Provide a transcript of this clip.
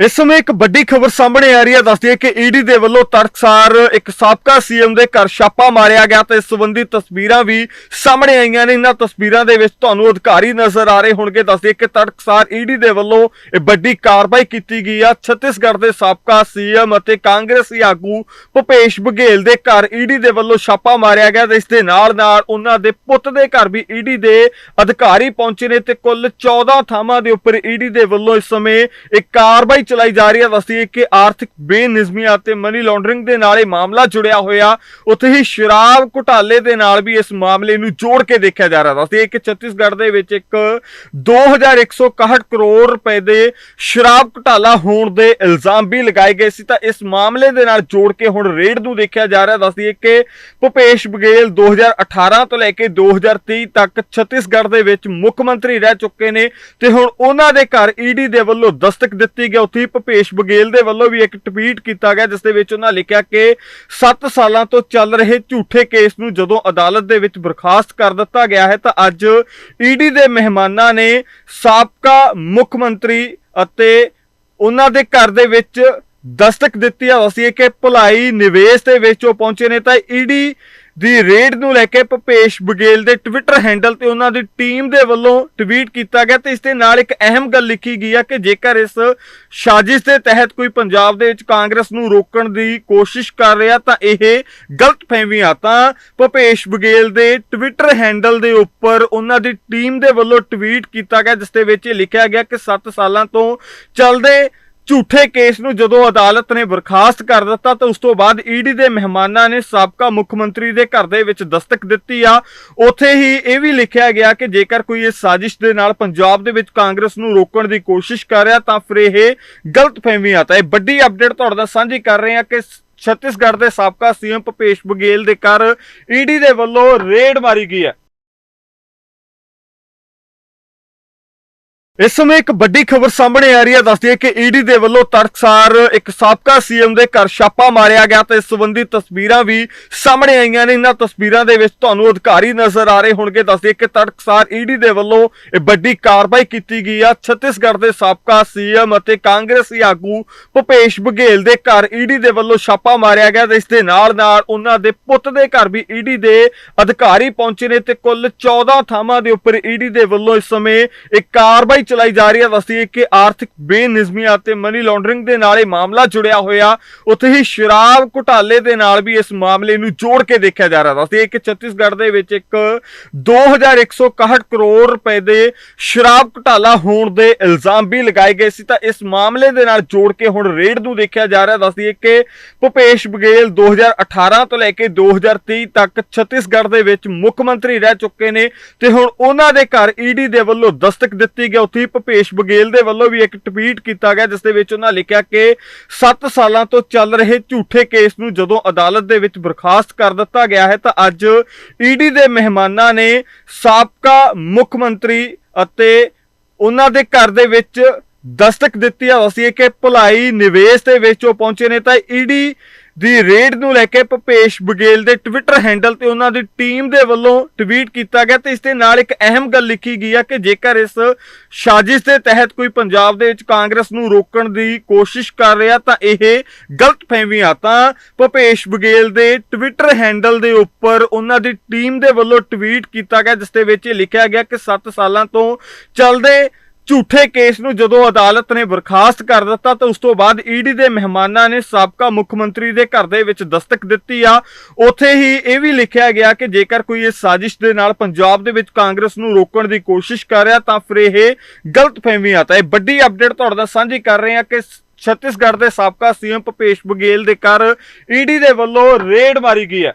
ਇਸ ਸਮੇਂ ਇੱਕ ਵੱਡੀ ਖਬਰ ਸਾਹਮਣੇ ਆ ਰਹੀ ਹੈ, ਦੱਸਦੀ ਹੈ ਕਿ ਈਡੀ ਦੇ ਵੱਲੋਂ ਤੜਕਸਾਰ ਇੱਕ ਸਾਬਕਾ ਸੀਐਮ ਦੇ ਘਰ ਛਾਪਾ ਮਾਰਿਆ ਗਿਆ ਤੇ ਇਸ ਸੰਬੰਧੀ ਤਸਵੀਰਾਂ ਵੀ ਸਾਹਮਣੇ ਆਈਆਂ ਨੇ। ਇਹਨਾਂ ਤਸਵੀਰਾਂ ਦੇ ਵਿੱਚ ਤੁਹਾਨੂੰ ਅਧਿਕਾਰੀ ਨਜ਼ਰ ਆ ਰਹੇ ਹੋਣਗੇ, ਦੱਸਦੀ ਹੈ ਕਿ ਤੜਕਸਾਰ ਈਡੀ ਦੇ ਵੱਲੋਂ ਇਹ ਵੱਡੀ ਕਾਰਵਾਈ ਕੀਤੀ ਗਈ ਆ। ਛੱਤੀਸਗੜ੍ਹ ਦੇ ਸਾਬਕਾ ਸੀਐਮ ਅਤੇ ਕਾਂਗਰਸੀ ਆਗੂ ਭੁਪੇਸ਼ ਬਘੇਲ ਦੇ ਘਰ ਈਡੀ ਦੇ ਵੱਲੋਂ ਛਾਪਾ ਮਾਰਿਆ ਗਿਆ ਤੇ ਇਸ ਦੇ ਨਾਲ ਨਾਲ ਉਹਨਾਂ ਦੇ ਪੁੱਤ ਦੇ ਘਰ ਵੀ ਈਡੀ ਦੇ ਅਧਿਕਾਰੀ ਪਹੁੰਚੇ ਨੇ ਤੇ ਕੁੱਲ 14 ਥਾਵਾਂ ਦੇ ਉੱਪਰ ਈਡੀ ਦੇ ਵੱਲੋਂ ਇਸ ਸਮੇਂ ਇੱਕ ਕਾਰਵਾਈ ਚਲਾਈ ਜਾ ਰਹੀ ਹੈ। ਦੱਸਦੀ ਕਿ ਆਰਥਿਕ ਬੇਨਿਜ਼ਮੀਆਂ ਅਤੇ ਮਨੀ ਲਾਂਡਰਿੰਗ ਦੇ ਨਾਲ ਇਹ ਮਾਮਲਾ ਜੁੜਿਆ ਹੋਇਆ। ਉੱਥੇ ਹੀ ਸ਼ਰਾਬ ਘੁਟਾਲੇ ਦੇ ਨਾਲ ਵੀ ਇਸ ਮਾਮਲੇ ਨੂੰ ਜੋੜ ਕੇ ਦੇਖਿਆ ਜਾ ਰਿਹਾ। ਦੱਸਦੀ ਕਿ ਛੱਤੀਸਗੜ੍ਹ ਦੇ ਵਿੱਚ ਇੱਕ 2161 ਕਰੋੜ ਰੁਪਏ ਦੇ ਸ਼ਰਾਬ ਘੁਟਾਲਾ ਹੋਣ ਦੇ ਇਲਜ਼ਾਮ ਵੀ ਲਗਾਏ ਗਏ ਸੀ। ਤਾਂ ਇਸ ਮਾਮਲੇ ਦੇ ਨਾਲ ਜੋੜ ਕੇ ਹੁਣ ਰੇਡ ਨੂੰ ਦੇਖਿਆ ਜਾ ਰਿਹਾ। ਦੱਸਦੀ ਹੈ ਕਿ ਭੁਪੇਸ਼ ਬਘੇਲ 2018 ਤੋਂ ਲੈ ਕੇ 2023 ਤੱਕ ਛੱਤੀਸਗੜ੍ਹ ਦੇ ਵਿੱਚ ਮੁੱਖ ਮੰਤਰੀ ਰਹਿ ਚੁੱਕੇ ਨੇ ਤੇ ਹੁਣ ਉਹਨਾਂ ਦੇ ਘਰ ਈਡੀ ਦੇ ਵੱਲੋਂ ਦਸਤਕ ਦਿੱਤੀ ਗਈ। ਉੱਥੇ ਹੀ ਭੁਪੇਸ਼ ਦੇ ਵੱਲੋਂ ਵੀ ਇੱਕ ਟਵੀਟ ਕੀਤਾ ਗਿਆ, ਜਿਸ ਦੇ ਵਿੱਚ ਉਹਨਾਂ ਲਿਖਿਆ ਕਿ 7 ਸਾਲਾਂ ਤੋਂ ਚੱਲ ਰਹੇ ਝੂਠੇ ਕੇਸ ਨੂੰ ਜਦੋਂ ਅਦਾਲਤ ਦੇ ਵਿੱਚ ਬਰਖਾਸਤ ਕਰ ਦਿੱਤਾ ਗਿਆ ਹੈ, ਤਾਂ ਅੱਜ ਈਡੀ ਦੇ ਮਹਿਮਾਨਾਂ ਨੇ ਸਾਬਕਾ ਮੁੱਖ ਮੰਤਰੀ ਅਤੇ ਉਹਨਾਂ ਦੇ ਘਰ ਦੇ ਵਿੱਚ ਦਸਤਕ ਦਿੱਤੀ ਹੈ ਅਸੀਂ ਕਿ ਭਲਾਈ ਨਿਵੇਸ਼ ਦੇ ਵਿੱਚ ਉਹ ਪਹੁੰਚੇ ਨੇ, ਤਾਂ ਈਡੀ ਦੀ ਰੇਡ ਨੂੰ ਲੈ ਕੇ ਭੁਪੇਸ਼ ਬਗੇਲ ਦੇ ਟਵਿੱਟਰ ਹੈਂਡਲ ਤੇ ਉਹਨਾਂ ਦੀ ਟੀਮ ਦੇ ਵੱਲੋਂ ਟਵੀਟ ਕੀਤਾ ਗਿਆ ਤੇ ਇਸ ਦੇ ਨਾਲ ਇੱਕ ਅਹਿਮ ਗੱਲ ਲਿਖੀ ਗਈ ਹੈ ਕਿ ਜੇਕਰ ਇਸ ਸਾਜ਼ਿਸ਼ ਦੇ ਤਹਿਤ ਕੋਈ ਪੰਜਾਬ ਦੇ ਵਿੱਚ ਕਾਂਗਰਸ ਨੂੰ ਰੋਕਣ ਦੀ ਕੋਸ਼ਿਸ਼ ਕਰ ਰਿਹਾ ਤਾਂ ਇਹ ਗਲਤ ਫਹਿਮੀਆਂ ਤਾਂ ਭੁਪੇਸ਼ ਬਗੇਲ ਦੇ ਟਵਿੱਟਰ ਹੈਂਡਲ ਦੇ ਉੱਪਰ ਉਹਨਾਂ ਦੀ ਟੀਮ ਦੇ ਵੱਲੋਂ ਟਵੀਟ ਕੀਤਾ ਗਿਆ, ਜਿਸ ਦੇ ਵਿੱਚ ਇਹ ਲਿਖਿਆ ਗਿਆ ਕਿ 7 ਸਾਲਾਂ ਤੋਂ ਚੱਲਦੇ ਝੂਠੇ ਕੇਸ ਨੂੰ ਜਦੋਂ ਅਦਾਲਤ ਨੇ ਬਰਖਾਸਤ ਕਰ ਦਿੱਤਾ ਤਾਂ ਉਸ ਤੋਂ ਬਾਅਦ ਈਡੀ ਦੇ ਮਹਿਮਾਨਾਂ ਨੇ ਸਾਬਕਾ ਮੁੱਖ ਮੰਤਰੀ ਦੇ ਘਰ ਦੇ ਵਿੱਚ ਦਸਤਕ ਦਿੱਤੀ ਆ। ਉੱਥੇ ਹੀ ਇਹ ਵੀ ਲਿਖਿਆ ਗਿਆ ਕਿ ਜੇਕਰ ਕੋਈ ਇਸ ਸਾਜ਼ਿਸ਼ ਦੇ ਨਾਲ ਪੰਜਾਬ ਦੇ ਵਿੱਚ ਕਾਂਗਰਸ ਨੂੰ ਰੋਕਣ ਦੀ ਕੋਸ਼ਿਸ਼ ਕਰ ਰਿਹਾ ਤਾਂ ਫਿਰ ਇਹ ਗਲਤ ਫਹਿਮੀਆਂ ਤਾਂ ਇਹ ਵੱਡੀ ਅਪਡੇਟ ਤੁਹਾਡੇ ਨਾਲ ਸਾਂਝੀ ਕਰ ਰਹੇ ਹਾਂ ਕਿ ਛੱਤੀਸਗੜ੍ਹ ਦੇ ਸਾਬਕਾ ਸੀਐਮ ਭੁਪੇਸ਼ ਬਘੇਲ ਦੇ ਘਰ ਈਡੀ ਦੇ ਵੱਲੋਂ ਰੇਡ ਮਾਰੀ ਗਈ ਹੈ। ਇਸ ਸਮੇਂ ਇੱਕ ਵੱਡੀ ਖਬਰ ਸਾਹਮਣੇ ਆ ਰਹੀ ਹੈ, ਦੱਸਦੀ ਹੈ ਕਿ ਈਡੀ ਦੇ ਵੱਲੋਂ ਤੜਕਸਾਰ ਇੱਕ ਸਾਬਕਾ ਸੀਐਮ ਦੇ ਘਰ ਛਾਪਾ ਮਾਰਿਆ ਗਿਆ ਤੇ ਇਸ ਸੰਬੰਧੀ ਤਸਵੀਰਾਂ ਵੀ ਸਾਹਮਣੇ ਆਈਆਂ ਨੇ। ਇਹਨਾਂ ਤਸਵੀਰਾਂ ਦੇ ਵਿੱਚ ਤੁਹਾਨੂੰ ਅਧਿਕਾਰੀ ਨਜ਼ਰ ਆ ਰਹੇ ਹੋਣਗੇ, ਦੱਸਦੀ ਹੈ ਕਿ ਤੜਕਸਾਰ ਈਡੀ ਦੇ ਵੱਲੋਂ ਇਹ ਵੱਡੀ ਕਾਰਵਾਈ ਕੀਤੀ ਗਈ ਆ। ਛੱਤੀਸਗੜ੍ਹ ਦੇ ਸਾਬਕਾ ਸੀਐਮ ਅਤੇ ਕਾਂਗਰਸੀ ਆਗੂ ਭੁਪੇਸ਼ ਬਘੇਲ ਦੇ ਘਰ ਈਡੀ ਦੇ ਵੱਲੋਂ ਛਾਪਾ ਮਾਰਿਆ ਗਿਆ ਤੇ ਇਸ ਦੇ ਨਾਲ ਨਾਲ ਉਹਨਾਂ ਦੇ ਪੁੱਤ ਦੇ ਘਰ ਵੀ ਈਡੀ ਦੇ ਅਧਿਕਾਰੀ ਪਹੁੰਚੇ ਨੇ ਤੇ ਕੁੱਲ 14 ਥਾਵਾਂ ਦੇ ਉੱਪਰ ਈਡੀ ਦੇ ਵੱਲੋਂ ਇਸ ਸਮੇਂ ਇੱਕ ਕਾਰਵਾਈ ਚਲਾਈ ਜਾ ਰਹੀ ਹੈ। ਦੱਸਦੀ ਕਿ ਆਰਥਿਕ ਬੇਨਿਜ਼ਮੀਆਂ ਅਤੇ ਮਨੀ ਲਾਂਡਰਿੰਗ ਦੇ ਨਾਲ ਇਹ ਮਾਮਲਾ ਜੁੜਿਆ ਹੋਇਆ। ਉੱਥੇ ਹੀ ਸ਼ਰਾਬ ਘੁਟਾਲੇ ਦੇ ਨਾਲ ਵੀ ਇਸ ਮਾਮਲੇ ਨੂੰ ਜੋੜ ਕੇ ਦੇਖਿਆ ਜਾ ਰਿਹਾ। ਦੱਸਦੀ ਕਿ ਛੱਤੀਸਗੜ੍ਹ ਦੇ ਵਿੱਚ ਇੱਕ 2161 ਕਰੋੜ ਰੁਪਏ ਦੇ ਸ਼ਰਾਬ ਘੁਟਾਲਾ ਹੋਣ ਦੇ ਇਲਜ਼ਾਮ ਵੀ ਲਗਾਏ ਗਏ ਸੀ। ਤਾਂ ਇਸ ਮਾਮਲੇ ਦੇ ਨਾਲ ਜੋੜ ਕੇ ਹੁਣ ਰੇਡ ਨੂੰ ਦੇਖਿਆ ਜਾ ਰਿਹਾ। ਦੱਸਦੀ ਹੈ ਕਿ ਭੁਪੇਸ਼ ਬਘੇਲ 2018 ਤੋਂ ਲੈ ਕੇ 2023 ਤੱਕ ਛੱਤੀਸਗੜ੍ਹ ਦੇ ਵਿੱਚ ਮੁੱਖ ਮੰਤਰੀ ਰਹਿ ਚੁੱਕੇ ਨੇ ਤੇ ਹੁਣ ਉਹਨਾਂ ਦੇ ਘਰ ਈਡੀ ਦੇ ਵੱਲੋਂ ਦਸਤਕ ਦਿੱਤੀ ਗਈ। ਉੱਥੇ ਹੀ ਭੁਪੇਸ਼ ਦੇ ਵੱਲੋਂ ਵੀ ਇੱਕ ਟਵੀਟ ਕੀਤਾ ਗਿਆ, ਜਿਸ ਦੇ ਵਿੱਚ ਉਹਨਾਂ ਲਿਖਿਆ ਕਿ 7 ਸਾਲਾਂ ਤੋਂ ਚੱਲ ਰਹੇ ਝੂਠੇ ਕੇਸ ਨੂੰ ਜਦੋਂ ਅਦਾਲਤ ਦੇ ਵਿੱਚ ਬਰਖਾਸਤ ਕਰ ਦਿੱਤਾ ਗਿਆ ਹੈ, ਤਾਂ ਅੱਜ ਈਡੀ ਦੇ ਮਹਿਮਾਨਾਂ ਨੇ ਸਾਬਕਾ ਮੁੱਖ ਮੰਤਰੀ ਅਤੇ ਉਹਨਾਂ ਦੇ ਘਰ ਦੇ ਵਿੱਚ ਦਸਤਕ ਦਿੱਤੀ ਹੈ ਅਸੀਂ ਕਿ ਭਲਾਈ ਨਿਵੇਸ਼ ਦੇ ਵਿੱਚ ਉਹ ਪਹੁੰਚੇ ਨੇ, ਤਾਂ ਈਡੀ ਦੀ ਰੇਡ ਨੂੰ ਲੈ ਕੇ ਭੁਪੇਸ਼ ਬਘੇਲ ਦੇ ਟਵਿੱਟਰ ਹੈਂਡਲ ਤੇ ਉਹਨਾਂ ਦੀ ਟੀਮ ਦੇ ਵੱਲੋਂ ਟਵੀਟ ਕੀਤਾ ਗਿਆ ਤੇ ਇਸ ਦੇ ਨਾਲ ਇੱਕ ਅਹਿਮ ਗੱਲ ਲਿਖੀ ਗਈ ਹੈ ਕਿ ਜੇਕਰ ਇਸ ਸਾਜ਼ਿਸ਼ ਦੇ ਤਹਿਤ ਕੋਈ ਪੰਜਾਬ ਦੇ ਵਿੱਚ ਕਾਂਗਰਸ ਨੂੰ ਰੋਕਣ ਦੀ ਕੋਸ਼ਿਸ਼ ਕਰ ਰਿਹਾ ਤਾਂ ਇਹ ਗਲਤ ਫਹਿਮੀਆਂ ਤਾਂ ਭੁਪੇਸ਼ ਬਘੇਲ ਦੇ ਟਵਿੱਟਰ ਹੈਂਡਲ ਦੇ ਉੱਪਰ ਉਹਨਾਂ ਦੀ ਟੀਮ ਦੇ ਵੱਲੋਂ ਟਵੀਟ ਕੀਤਾ ਗਿਆ, ਜਿਸ ਦੇ ਵਿੱਚ ਇਹ ਲਿਖਿਆ ਗਿਆ ਕਿ 7 ਸਾਲਾਂ ਤੋਂ ਚੱਲਦੇ ਝੂਠੇ ਕੇਸ ਨੂੰ ਜਦੋਂ ਅਦਾਲਤ ਨੇ ਬਰਖਾਸਤ ਕਰ ਦਿੱਤਾ ਤਾਂ ਉਸ ਤੋਂ ਬਾਅਦ ਈਡੀ ਦੇ ਮਹਿਮਾਨਾਂ ਨੇ ਸਾਬਕਾ ਮੁੱਖ ਮੰਤਰੀ ਦੇ ਘਰ ਦੇ ਵਿੱਚ ਦਸਤਕ ਦਿੱਤੀ ਆ। ਉੱਥੇ ਹੀ ਇਹ ਵੀ ਲਿਖਿਆ ਗਿਆ ਕਿ ਜੇਕਰ ਕੋਈ ਇਸ ਸਾਜ਼ਿਸ਼ ਦੇ ਨਾਲ ਪੰਜਾਬ ਦੇ ਵਿੱਚ ਕਾਂਗਰਸ ਨੂੰ ਰੋਕਣ ਦੀ ਕੋਸ਼ਿਸ਼ ਕਰ ਰਿਹਾ ਤਾਂ ਫਿਰ ਇਹ ਗਲਤ ਫਹਿਮੀਆਂ ਤਾਂ ਇਹ ਵੱਡੀ ਅਪਡੇਟ ਤੁਹਾਡੇ ਨਾਲ ਸਾਂਝੀ ਕਰ ਰਹੇ ਹਾਂ ਕਿ ਛੱਤੀਸਗੜ੍ਹ ਦੇ ਸਾਬਕਾ ਸੀਐਮ ਭੁਪੇਸ਼ ਬਘੇਲ ਦੇ ਘਰ ਈਡੀ ਦੇ ਵੱਲੋਂ ਰੇਡ ਮਾਰੀ ਗਈ ਹੈ।